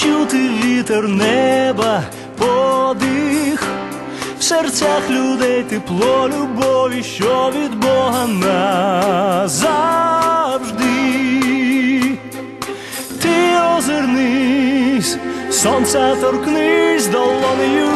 чути вітер неба, подих, в серцях людей тепло, любові, що від Бога назавжди. Ти озирнись, сонця торкнись долонею.